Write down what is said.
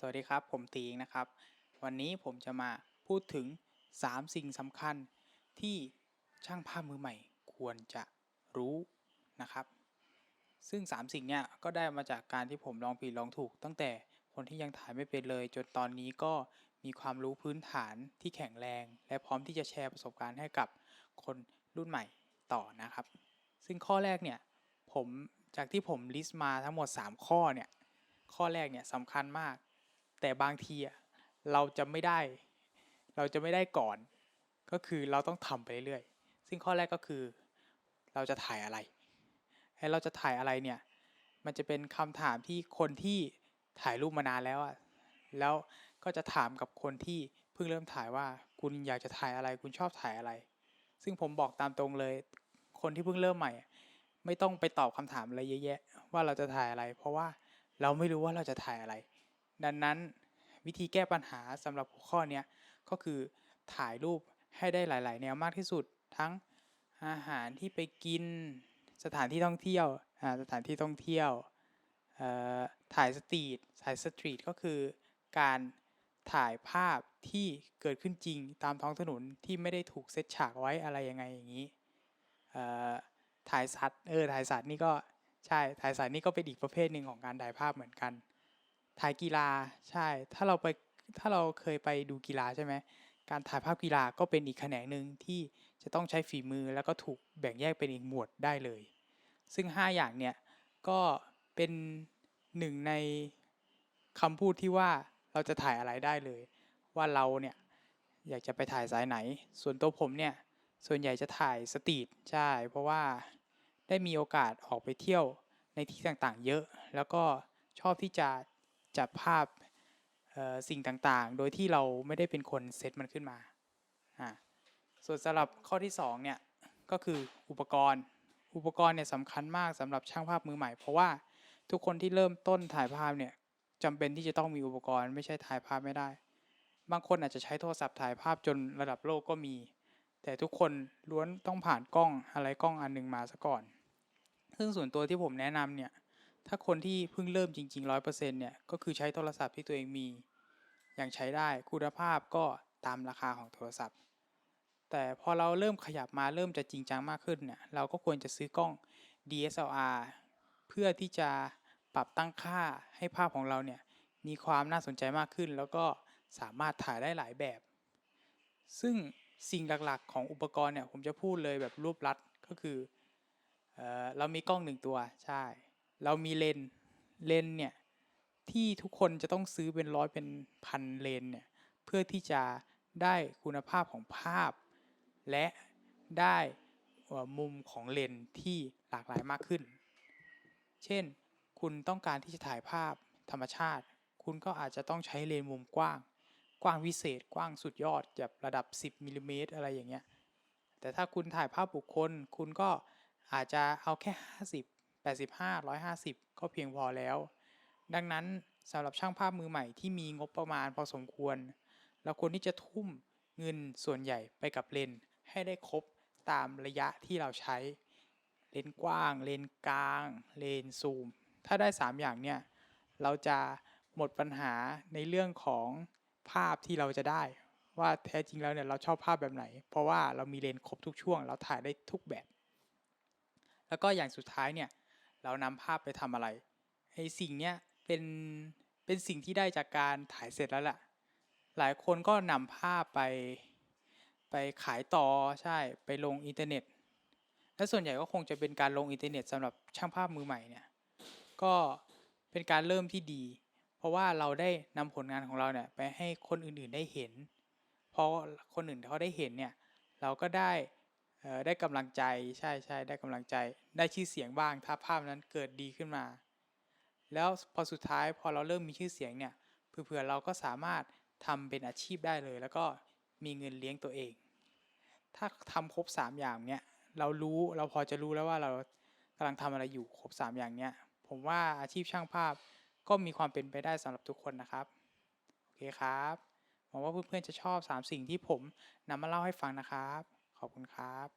สวัสดีครับ ผมตีงนะครับ วันนี้ผมจะมาพูดถึง 3 สิ่งสำคัญที่ช่างภาพมือใหม่ควรจะรู้นะครับ ซึ่ง 3 สิ่งเนี้ยก็ได้มาจากการที่ผมลองผิดลองถูก ตั้งแต่คนที่ยังถ่ายไม่เป็นเลย จนตอนนี้ก็มีความรู้พื้นฐานที่แข็งแรง และพร้อมที่จะแชร์ประสบการณ์ให้กับคนรุ่นใหม่ต่อนะครับ ซึ่งข้อแรกเนี่ยผมจากที่ผมลิสต์มาทั้งหมด 3 ข้อเนี่ยข้อแรกเนี่ยสำคัญมาก แต่บางทีอะเราจะไม่ได้ เราจะไม่ได้ก่อน ก็คือเราต้องทำไปเรื่อยๆ ซึ่งข้อแรกก็คือ เราจะถ่ายอะไรไอ้เราจะถ่ายอะไรเนี่ย มันจะเป็นคำถามที่คนที่ถ่ายรูปมานานแล้วอะแล้วก็จะถามกับคนที่เพิ่งเริ่มถ่ายว่า คุณอยากจะถ่ายอะไร คุณชอบถ่ายอะไร ซึ่งผมบอกตามตรงเลย คนที่เพิ่งเริ่มใหม่ ไม่ต้องไปตอบคำถามอะไรเยอะแยะ ว่าเราจะถ่ายอะไร เพราะว่าเราไม่รู้ว่าเราจะถ่ายอะไร ดังนั้นวิธีแก้ปัญหาสำหรับหัวข้อนี้ก็คือถ่ายรูปให้ได้หลาย ๆ แนวมากที่สุด ทั้งอาหารที่ไปกินสถานที่ท่องเที่ยวสถานที่ท่องเที่ยวถ่ายสตรีทถ่ายสตรีทก็คือการถ่ายภาพที่เกิดขึ้นจริงตามท้องถนนที่ไม่ได้ถูกเซตฉากไว้อะไรยังไงอย่างนี้ถ่ายสัตว์เออถ่ายสัตว์นี่ก็ใช่ถ่ายสัตว์นี่ก็เป็นอีกประเภทหนึ่งของการถ่ายภาพเหมือนกัน ถ่ายกีฬาใช่ ถ้าเราไปถ้าเราเคยไปดูกีฬาใช่ไหมการถ่ายภาพกีฬาก็เป็นอีกแขนงหนึ่งที่จะต้องใช้ฝีมือแล้วก็ถูกแบ่งแยกเป็นอีกหมวดได้เลย ซึ่ง 5 อย่างเนี่ยก็เป็นหนึ่งในคำพูดที่ว่าเราจะถ่ายอะไรได้เลย ว่าเราเนี่ยอยากจะไปถ่ายสายไหน ส่วนตัวผมเนี่ยส่วนใหญ่จะถ่ายสตรีทใช่ เพราะว่าได้มีโอกาสออกไปเที่ยวในที่ต่างๆ เยอะ แล้วก็ชอบที่จะ จับภาพสิ่งต่างๆ โดยที่เราไม่ได้เป็นคนเซตมันขึ้นมาส่วนสำหรับข้อที่สองเนี่ยก็คืออุปกรณ์ อุปกรณ์เนี่ยสำคัญมากสำหรับช่างภาพมือใหม่ เพราะว่าทุกคนที่เริ่มต้นถ่ายภาพเนี่ยจำเป็นที่จะต้องมีอุปกรณ์ไม่ใช่ถ่ายภาพไม่ได้ บางคนอาจจะใช้โทรศัพท์ถ่ายภาพจนระดับโลกก็มี แต่ทุกคนล้วนต้องผ่านกล้องอะไรกล้องอันหนึงมาซะก่อน ซึ่งส่วนตัวที่ผมแนะนำเนี่ย ถ้าคนที่เพิ่งเริ่มจริงๆร้อยเปอร์เซ็นต์เนี่ย ก็คือใช้โทรศัพท์ที่ตัวเองมี อย่างใช้ได้คุณภาพก็ตามราคาของโทรศัพท์ แต่พอเราเริ่มขยับมาเริ่มจะจริงจังมากขึ้นเนี่ย เราก็ควรจะซื้อกล้อง DSLR เพื่อที่จะปรับตั้งค่าให้ภาพของเราเนี่ย มีความน่าสนใจมากขึ้น แล้วก็สามารถถ่ายได้หลายแบบ ซึ่งสิ่งหลักๆ ของอุปกรณ์เนี่ย ผมจะพูดเลยแบบรวบลัดก็คือเออเรามีกล้องหนึ่งตัวใช่ เรามีเลนเลนเนี่ยที่ทุกคนจะต้องซื้อเป็นร้อยเป็นพันเลนเนี่ยเพื่อที่จะได้คุณภาพของภาพ และได้มุมของเลนที่หลากหลายมากขึ้น เช่น คุณต้องการที่จะถ่ายภาพธรรมชาติ คุณก็อาจจะต้องใช้เลนมุมกว้าง กว้างวิเศษ กว้างสุดยอดแบบระดับ 10มิลลิเมตรอะไรอย่างเงี้ยแต่ถ้าคุณถ่ายภาพบุคคล คุณก็อาจจะเอาแค่ 50 85 150 ก็เพียงพอแล้ว ดังนั้นสำหรับช่างภาพมือใหม่ที่มีงบประมาณพอสมควร เราควรที่จะทุ่มเงินส่วนใหญ่ไปกับเลนให้ได้ครบตามระยะที่เราใช้ เลนกว้าง เลนกลาง เลนซูม ถ้าได้ 3 อย่างเนี่ย เราจะหมดปัญหาในเรื่องของภาพที่เราจะได้ ว่าแท้จริงแล้วเนี่ยเราชอบภาพแบบไหน เพราะว่าเรามีเลนครบทุกช่วง เราถ่ายได้ทุกแบบ แล้วก็อย่างสุดท้ายเนี่ย เรานำภาพไปทำอะไรไอสิ่งเนี้ยเป็นเป็นสิ่งที่ได้จากการถ่ายเสร็จแล้วล่ะหลายคนก็นำภาพไปไปขายต่อใช่ไปลงอินเทอร์เน็ต และส่วนใหญ่ก็คงจะเป็นการลงอินเทอร์เน็ตสำหรับช่างภาพมือใหม่เนี่ยก็เป็นการเริ่มที่ดี เพราะว่าเราได้นำผลงานของเราเนี่ยไปให้คนอื่นๆได้เห็นพอคนอื่นเขาได้เห็นเนี่ยเราก็ได้ ได้กำลังใจใช่ใช่ได้กำลังใจ ได้ชื่อเสียงบ้าง ถ้าภาพนั้นเกิดดีขึ้นมา แล้วพอสุดท้ายพอเราเริ่มมีชื่อเสียงเนี่ยเผื่อเราก็สามารถทำเป็นอาชีพได้เลย แล้วก็มีเงินเลี้ยงตัวเอง ถ้าทำครบ 3 อย่างเนี่ยเรารู้เราพอจะรู้แล้วว่าเรากำลังทำอะไรอยู่ครบ 3 อย่างเนี่ยผมว่าอาชีพช่างภาพก็มีความเป็นไปได้สำหรับทุกคนนะครับโอเคครับหวังว่าเพื่อนๆจะชอบ 3 สิ่งที่ผมนำมาเล่าให้ฟังนะครับ ขอบคุณครับ